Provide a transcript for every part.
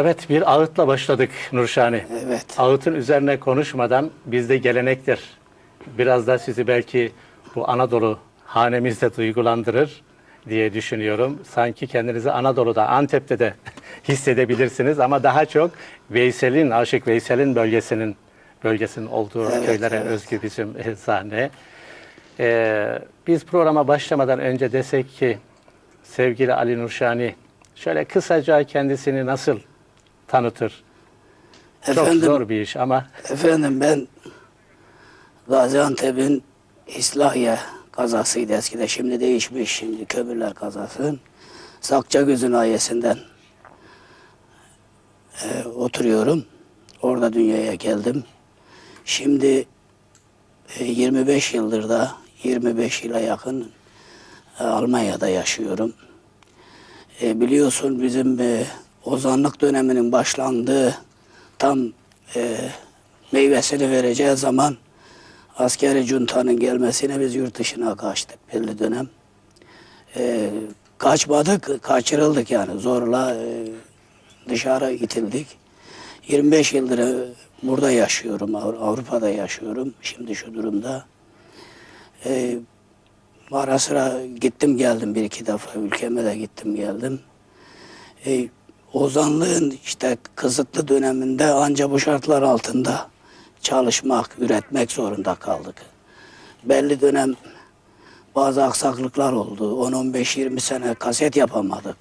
Evet bir ağıtla başladık Nurşani. Evet. Ağıtın üzerine konuşmadan bizde gelenektir. Biraz da sizi belki bu Anadolu hanemizde duygulandırır diye düşünüyorum. Sanki kendinizi Anadolu'da, Antep'te de hissedebilirsiniz ama daha çok Veysel'in, Aşık Veysel'in bölgesinin bölgesinin olduğu Evet, köylere evet. özgü bizim sahne. Ee, biz programa başlamadan önce desek ki sevgili Ali Nurşani şöyle kısaca kendisini nasıl tanıtır? Çok Efendim, zor bir iş ama efendim ben Gaziantep'in İslahiye kazasıydı eskide. Şimdi değişmiş. Şimdi kömürler kazası. Sakçagöz'ün ayesinden e, oturuyorum. Orada dünyaya geldim. Şimdi e, 25 yıldır da 25 yıla yakın e, Almanya'da yaşıyorum. E, biliyorsun bizim e, ozanlık döneminin başlandığı tam e, meyvesini vereceği zaman askeri cuntanın gelmesine biz yurt dışına kaçtık belli dönem. E, kaçmadık, kaçırıldık yani zorla e, dışarı itildik. 25 yıldır e, burada yaşıyorum, Avru- Avrupa'da yaşıyorum şimdi şu durumda. E, ara sıra gittim geldim bir iki defa ülkeme de gittim geldim. E, ozanlığın işte kısıtlı döneminde anca bu şartlar altında çalışmak, üretmek zorunda kaldık. Belli dönem bazı aksaklıklar oldu. 10-15-20 sene kaset yapamadık.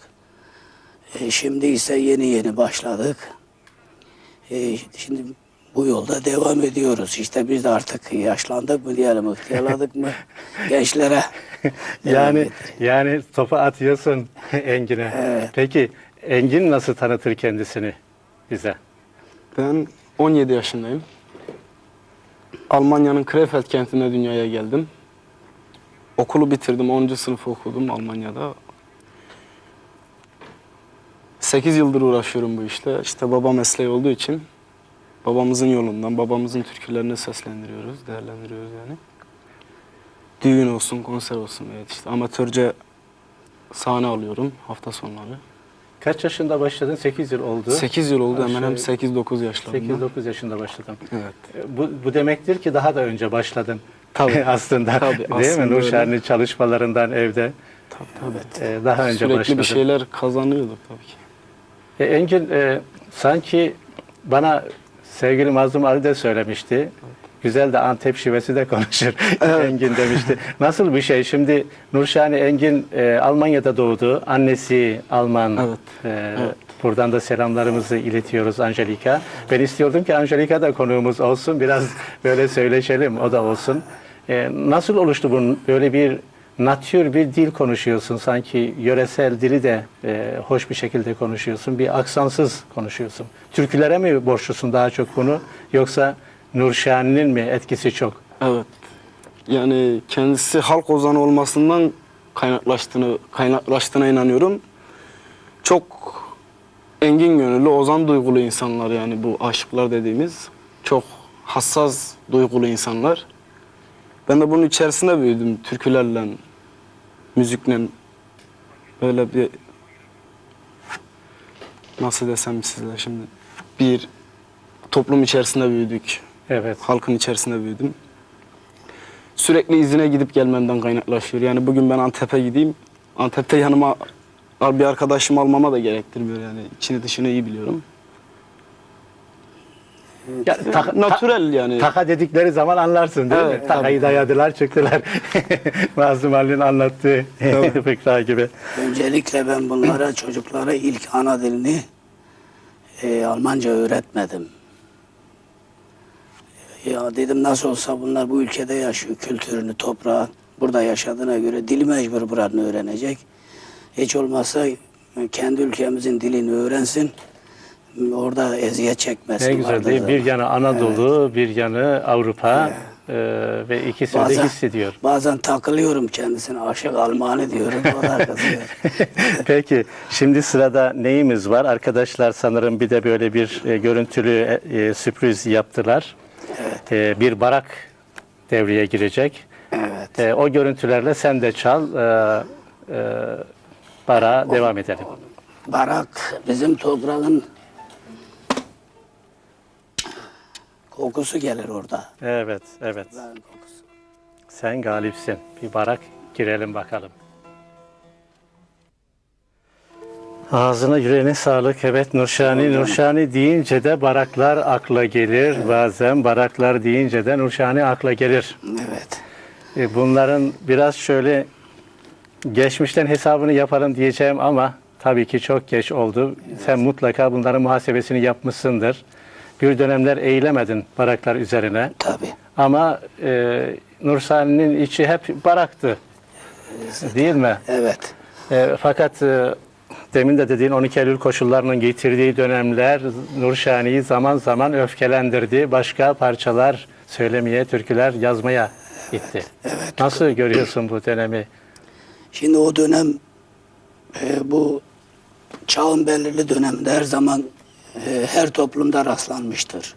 E, şimdi ise yeni yeni başladık. E, şimdi bu yolda devam ediyoruz. İşte biz de artık yaşlandık mı diyelim, ihtiyarladık mı gençlere. yani yani topu atıyorsun Engin'e. Evet. Peki Engin nasıl tanıtır kendisini bize? Ben 17 yaşındayım. Almanya'nın Krefeld kentinde dünyaya geldim. Okulu bitirdim. 10. sınıf okudum Almanya'da. 8 yıldır uğraşıyorum bu işte. İşte baba mesleği olduğu için babamızın yolundan, babamızın türkülerini seslendiriyoruz, değerlendiriyoruz yani. Düğün olsun, konser olsun evet işte amatörce sahne alıyorum hafta sonları. Kaç yaşında başladın? 8 yıl oldu. 8 yıl oldu hemen hem 8-9 yaşlarında. 8-9 yaşında başladın. Evet. E, Bu, bu demektir ki daha da önce başladın. Tabii. aslında. Tabii, Değil aslında mi? öyle. Nurşen'in çalışmalarından evde Tabii tabii. e, daha önce Sürekli başladın. bir şeyler kazanıyorduk tabii ki. E, Engin e, sanki bana sevgili Mazlum Ali de söylemişti. Güzel de Antep şivesi de konuşur. Engin demişti. Nasıl bir şey? Şimdi Nurşani Engin e, Almanya'da doğdu. Annesi Alman. Evet. E, Evet. Buradan da selamlarımızı iletiyoruz Angelika. Ben istiyordum ki Angelika da konuğumuz olsun. Biraz böyle söyleşelim. O da olsun. E, nasıl oluştu bunun? Böyle bir natür bir dil konuşuyorsun. Sanki yöresel dili de e, hoş bir şekilde konuşuyorsun. Bir aksansız konuşuyorsun. Türkülere mi borçlusun daha çok bunu? Yoksa Nurşani'nin mi etkisi çok? Evet. Yani kendisi halk ozanı olmasından kaynaklaştığını kaynaklaştığına inanıyorum. Çok engin gönüllü, ozan duygulu insanlar yani bu aşıklar dediğimiz. Çok hassas duygulu insanlar. Ben de bunun içerisinde büyüdüm. Türkülerle, müzikle böyle bir nasıl desem size şimdi bir toplum içerisinde büyüdük. Evet. halkın içerisinde büyüdüm. Sürekli izine gidip gelmemden kaynaklaşıyor. Yani bugün ben Antep'e gideyim. Antep'te yanıma bir arkadaşımı almama da gerektirmiyor yani. İçini dışını iyi biliyorum. Ya, taka- ta- Natürel yani. Taka dedikleri zaman anlarsın değil mi? Evet, Takayı tabii. dayadılar çıktılar. Mazlum Ali'nin anlattığı fıkra gibi. Öncelikle ben bunlara çocuklara ilk ana dilini e, Almanca öğretmedim. Ya dedim nasıl olsa bunlar bu ülkede yaşıyor, kültürünü, toprağı burada yaşadığına göre dili mecbur buranın öğrenecek. Hiç olmazsa kendi ülkemizin dilini öğrensin, orada eziyet çekmesin. Ne güzel değil. da. Bir yanı Anadolu, bir yanı Avrupa e, ve ikisini de Bazen- hissediyor. Bazen takılıyorum kendisine, aşık Almanı diyorum. Peki şimdi sırada neyimiz var? Arkadaşlar sanırım bir de böyle bir e, görüntülü e, e, sürpriz yaptılar. Evet. E, bir barak devreye girecek. Evet. E, o görüntülerle sen de çal, e, e, bara devam edelim. Barak bizim toprağın kokusu gelir orada. Evet, evet. Sen galipsin. Bir barak girelim bakalım. Ağzına yüreğine sağlık. Evet Nurşani. Nurşani deyince de baraklar akla gelir. Bazen baraklar deyince de Nurşani akla gelir. Evet. E, Bunların biraz şöyle geçmişten hesabını yaparım diyeceğim ama tabii ki çok geç oldu. Sen mutlaka bunların muhasebesini yapmışsındır. Bir dönemler eğilemedin baraklar üzerine. Tabii. Ama e, Nursani'nin içi hep baraktı. Değil mi? Evet. E, fakat e, demin de dediğin 12 Eylül koşullarının getirdiği dönemler Nurşani'yi zaman zaman öfkelendirdi. Başka parçalar söylemeye, türküler yazmaya itti. Evet. Nasıl görüyorsun bu dönemi? Şimdi o dönem e, bu çağın belirli döneminde her zaman e, her toplumda rastlanmıştır.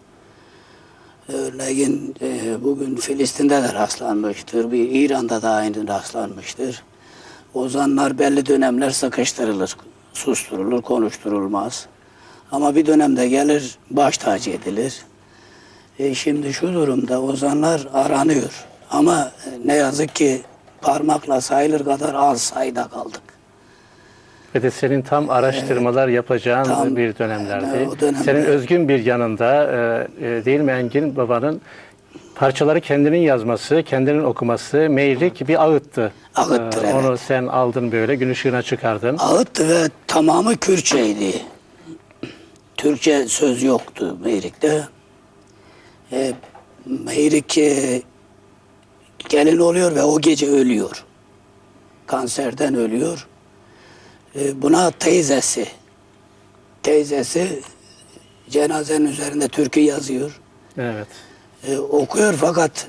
Örneğin e, bugün Filistin'de de rastlanmıştır. Bir İran'da da aynı rastlanmıştır. Ozanlar belli dönemler sıkıştırılır, susturulur, konuşturulmaz. Ama bir dönemde gelir baş tacı edilir. E şimdi şu durumda ozanlar aranıyor. Ama e, ne yazık ki parmakla sayılır kadar az sayıda kaldık. Ve de senin tam araştırmalar yapacağın Tam, bir dönemlerdi. e, dönemde- Senin özgün bir yanında e, e, değil mi Engin babanın parçaları kendinin yazması, kendinin okuması, meyrik bir ağıttı. Ağıttır, evet. Onu sen aldın böyle gün ışığına çıkardın. Ağıttı ve tamamı Kürtçeydi. Türkçe söz yoktu Meyrik'te. E, Meyrik e, gelin oluyor ve o gece ölüyor. Kanserden ölüyor. E, buna teyzesi, teyzesi cenazenin üzerinde türkü yazıyor. Evet. E, okuyor fakat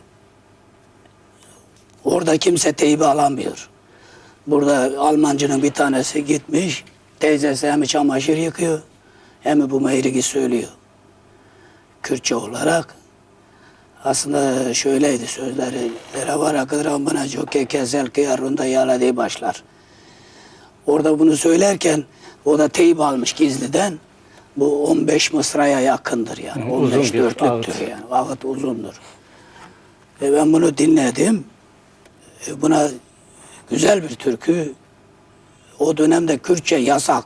orada kimse teybi alamıyor. Burada Almancının bir tanesi gitmiş, teyzesi hem çamaşır yıkıyor hem bu meyrigi söylüyor. Kürtçe olarak. Aslında şöyleydi sözleri. Lera akıdır amına jokke kezel kıyarında yala diye başlar. Orada bunu söylerken o da teyip almış gizliden. Bu 15 mısraya yakındır yani. Uzun 15 bir dörtlüktür ağıt. yani. Ağıt uzundur. E ben bunu dinledim. E buna güzel bir türkü. O dönemde Kürtçe yasak.